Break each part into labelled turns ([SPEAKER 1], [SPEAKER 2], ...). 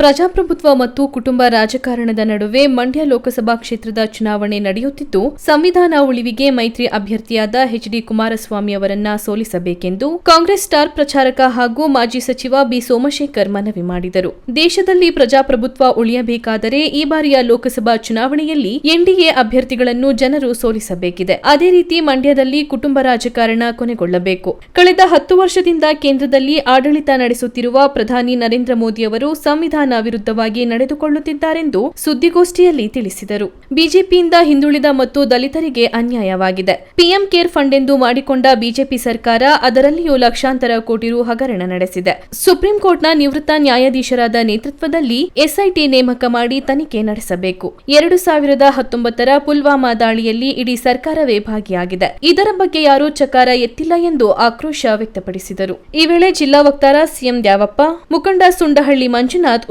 [SPEAKER 1] ಪ್ರಜಾಪ್ರಭುತ್ವ ಮತ್ತು ಕುಟುಂಬ ರಾಜಕಾರಣದ ನಡುವೆ ಮಂಡ್ಯ ಲೋಕಸಭಾ ಕ್ಷೇತ್ರದ ಚುನಾವಣೆ ನಡೆಯುತ್ತಿದ್ದು, ಸಂವಿಧಾನ ಉಳಿವಿಗೆ ಮೈತ್ರಿ ಅಭ್ಯರ್ಥಿಯಾದ ಎಚ್ಡಿ ಕುಮಾರಸ್ವಾಮಿ ಅವರನ್ನ ಸೋಲಿಸಬೇಕೆಂದು ಕಾಂಗ್ರೆಸ್ ಸ್ಟಾರ್ ಪ್ರಚಾರಕ ಹಾಗೂ ಮಾಜಿ ಸಚಿವ ಬಿ ಸೋಮಶೇಖರ್ ಮನವಿ ಮಾಡಿದರು. ದೇಶದಲ್ಲಿ ಪ್ರಜಾಪ್ರಭುತ್ವ ಉಳಿಯಬೇಕಾದರೆ ಈ ಬಾರಿಯ ಲೋಕಸಭಾ ಚುನಾವಣೆಯಲ್ಲಿ ಎನ್ಡಿಎ ಅಭ್ಯರ್ಥಿಗಳನ್ನು ಜನರು ಸೋಲಿಸಬೇಕಿದೆ. ಅದೇ ರೀತಿ ಮಂಡ್ಯದಲ್ಲಿ ಕುಟುಂಬ ರಾಜಕಾರಣ ಕೊನೆಗೊಳ್ಳಬೇಕು. ಕಳೆದ ಹತ್ತು ವರ್ಷದಿಂದ ಕೇಂದ್ರದಲ್ಲಿ ಆಡಳಿತ ನಡೆಸುತ್ತಿರುವ ಪ್ರಧಾನಿ ನರೇಂದ್ರ ಮೋದಿ ಅವರು ಸಂವಿಧಾನ ವಿರುದ್ಧವಾಗಿ ನಡೆದುಕೊಳ್ಳುತ್ತಿದ್ದಾರೆಂದು ಸುದ್ದಿಗೋಷ್ಠಿಯಲ್ಲಿ ತಿಳಿಸಿದರು. ಬಿಜೆಪಿಯಿಂದ ಹಿಂದುಳಿದ ಮತ್ತು ದಲಿತರಿಗೆ ಅನ್ಯಾಯವಾಗಿದೆ. ಪಿಎಂ ಕೇರ್ ಫಂಡ್ ಎಂದು ಮಾಡಿಕೊಂಡ ಬಿಜೆಪಿ ಸರ್ಕಾರ ಅದರಲ್ಲಿಯೂ ಲಕ್ಷಾಂತರ ಕೋಟಿ ರು ಹಗರಣ ನಡೆಸಿದೆ. ಸುಪ್ರೀಂ ಕೋರ್ಟ್ನ ನಿವೃತ್ತ ನ್ಯಾಯಾಧೀಶರಾದ ನೇತೃತ್ವದಲ್ಲಿ ಎಸ್ಐಟಿ ನೇಮಕ ಮಾಡಿ ತನಿಖೆ ನಡೆಸಬೇಕು. ಎರಡು ಸಾವಿರದ ಹತ್ತೊಂಬತ್ತರ ಪುಲ್ವಾಮಾ ದಾಳಿಯಲ್ಲಿ ಇಡೀ ಸರ್ಕಾರವೇ ಭಾಗಿಯಾಗಿದೆ. ಇದರ ಬಗ್ಗೆ ಯಾರೂ ಚಕಾರ ಎತ್ತಿಲ್ಲ ಎಂದು ಆಕ್ರೋಶ ವ್ಯಕ್ತಪಡಿಸಿದರು. ಈ ವೇಳೆ ಜಿಲ್ಲಾ ವಕ್ತಾರ ಸಿಎಂ ದ್ಯಾವಪ್ಪ, ಮುಖಂಡ ಸುಂಡಹಳ್ಳಿ ಮಂಜುನಾಥ್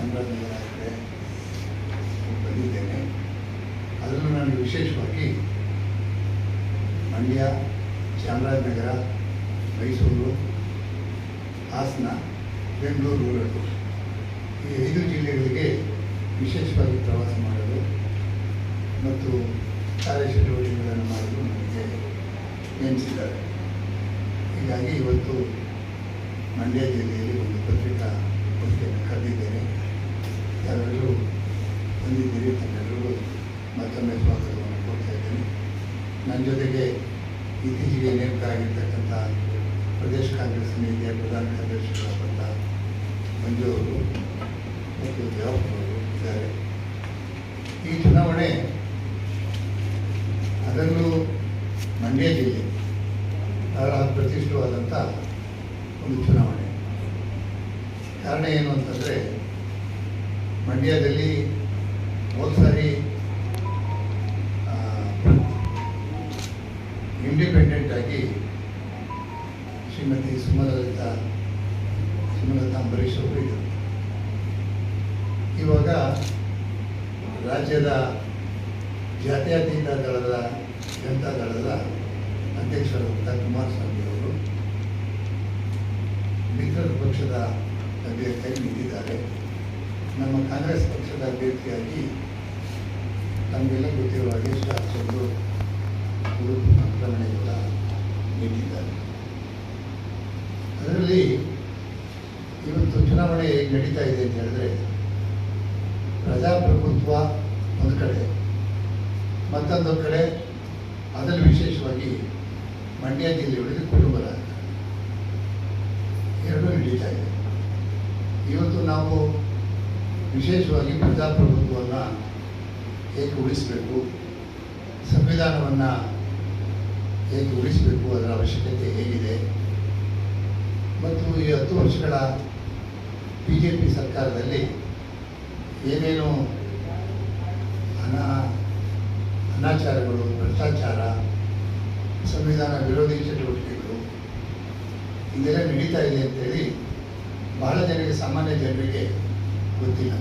[SPEAKER 2] ಆಗಿದೆ ಬಂದಿದ್ದೇನೆ. ಅದರಲ್ಲೂ ನಾನು ವಿಶೇಷವಾಗಿ ಮಂಡ್ಯ, ಚಾಮರಾಜನಗರ, ಮೈಸೂರು, ಹಾಸನ, ಬೆಂಗಳೂರು ಊರಡು ಈ ಐದು ಜಿಲ್ಲೆಗಳಿಗೆ ವಿಶೇಷವಾಗಿ ಪ್ರವಾಸ ಮಾಡಲು ಮತ್ತು ಕಾರ್ಯಚಟುವಟಿಕೆಗಳನ್ನು ಮಾಡಲು ನನಗೆ ನೇಮಿಸಿದ್ದಾರೆ ಹೀಗಾಗಿ ಇವತ್ತು ಮಂಡ್ಯ ಜಿಲ್ಲೆಯಲ್ಲಿ ಒಂದು ಪತ್ರಿಕಾ ಕರೆದಿದ್ದೇನೆ. ಯಾರೆಲ್ಲರೂ ಬಂದಿದ್ದೀರಿ ತಮ್ಮೆಲ್ಲರಿಗೂ ಮತ್ತೊಮ್ಮೆ ಸ್ವಾಗತವನ್ನು ಕೊಡ್ತಾ ಇದ್ದೇನೆ. ನನ್ನ ಜೊತೆಗೆ ಇತ್ತೀಚೆಗೆ ನೇಮಕ ಆಗಿರ್ತಕ್ಕಂಥ ಪ್ರದೇಶ ಕಾಂಗ್ರೆಸ್ ಸಮಿತಿಯ ಪ್ರಧಾನ ಕಾರ್ಯದರ್ಶಿಗಳಾದಂಥ ಮಂಜು ಅವರು ಮತ್ತು ದೇವಪ್ಪನವರು ಇದ್ದಾರೆ. ಈ ಚುನಾವಣೆ ಅದರಲ್ಲೂ ಮಂಡ್ಯ ಜಿಲ್ಲೆ ಅದರ ಪ್ರತಿಷ್ಠವಾದಂಥ ಒಂದು ಚುನಾವಣೆ. ಕಾರಣ ಏನು ಅಂತಂದರೆ ಮಂಡ್ಯದಲ್ಲಿ ಹೋದ ಸಾರಿ ಇಂಡಿಪೆಂಡೆಂಟ್ ಆಗಿ ಶ್ರೀಮತಿ ಸುಮಲಲಿತಾ, ಸುಮಲತಾ ಅಂಬರೀಷ್ ಅವರು ಇದ್ದರು ಇವಾಗ ರಾಜ್ಯದ ಜಾತ್ಯತೀತ ದಳದ ಜನತಾ ದಳದ ಅಧ್ಯಕ್ಷರಾದಂಥ ಕುಮಾರಸ್ವಾಮಿ ಅವರು ಮಿತ್ರ ಪಕ್ಷದ ಅಭ್ಯರ್ಥಿಯಾಗಿ ನಿಂತಿದ್ದಾರೆ. ಕಾಂಗ್ರೆಸ್ ಪಕ್ಷದ ಅಭ್ಯರ್ಥಿಯಾಗಿ ತಮಗೆಲ್ಲ ಗೊತ್ತಿರುವ ಹಾಗೆ ಶಾಸಕರು ಉಡುಪು ಸಂಕ್ರಮಣೆಗಳ ನೀಡಿದ್ದಾರೆ ಅದರಲ್ಲಿ ಇವತ್ತು ಚುನಾವಣೆ ನಡೀತಾ ಇದೆ ಅಂತ ಹೇಳಿದ್ರೆ, ಪ್ರಜಾಪ್ರಭುತ್ವ ಒಂದು ಕಡೆ, ಮತ್ತೊಂದು ಕಡೆ ಅದರಲ್ಲಿ ವಿಶೇಷವಾಗಿ ಮಂಡ್ಯ ಜಿಲ್ಲೆಯೊಳಗೆ ಕುಟುಂಬ ಎರಡೂ ನಡೀತಾ ಇದೆ. ಇವತ್ತು ನಾವು ವಿಶೇಷವಾಗಿ ಪ್ರಜಾಪ್ರಭುತ್ವವನ್ನು ಏಕೆ ಉಳಿಸಬೇಕು, ಸಂವಿಧಾನವನ್ನು ಹೇಗೆ ಉಳಿಸಬೇಕು ಅದರ ಅವಶ್ಯಕತೆ ಹೇಗಿದೆ. ಮತ್ತು ಈ ಹತ್ತು ವರ್ಷಗಳ ಬಿ ಜೆ ಪಿ ಸರ್ಕಾರದಲ್ಲಿ ಏನೇನು ಅನಾ ಅನಾಚಾರಗಳು, ಭ್ರಷ್ಟಾಚಾರ, ಸಂವಿಧಾನ ವಿರೋಧಿ ಚಟುವಟಿಕೆಗಳು ಇದೆಲ್ಲ ನಡೀತಾ ಇದೆ ಅಂತೇಳಿ ಬಹಳ ಜನರಿಗೆ, ಸಾಮಾನ್ಯ ಜನರಿಗೆ ಗೊತ್ತಿಲ್ಲ